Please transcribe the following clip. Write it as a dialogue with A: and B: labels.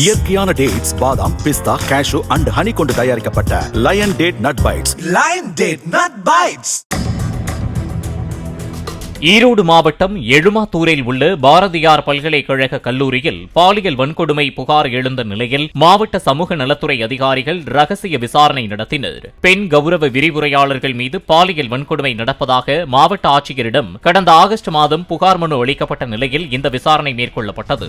A: இயற்கையான டேட்ஸ் பாதாம் பிஸ்தா cash and honey கொண்டு தயாரிக்கப்பட்ட Lion Date Nut Bites
B: Lion Date Nut Bites.
C: Erode மாவட்டம் எழுமாத்தூரில் உள்ள பாரதியார் பல்கலைக்கழக கல்லூரியில் பாலியல் வன்கொடுமை புகார் எழுந்த நிலையில் மாவட்ட சமூக நலத்துறை அதிகாரிகள் ரகசிய விசாரணை நடத்தினர். பெண் கௌரவ விரிவுரையாளர்கள் மீது பாலியல் வன்கொடுமை நடப்பதாக மாவட்ட ஆட்சியரிடம் கடந்த ஆகஸ்ட் மாதம் புகார் மனு அளிக்கப்பட்ட நிலையில் இந்த விசாரணை மேற்கொள்ளப்பட்டது.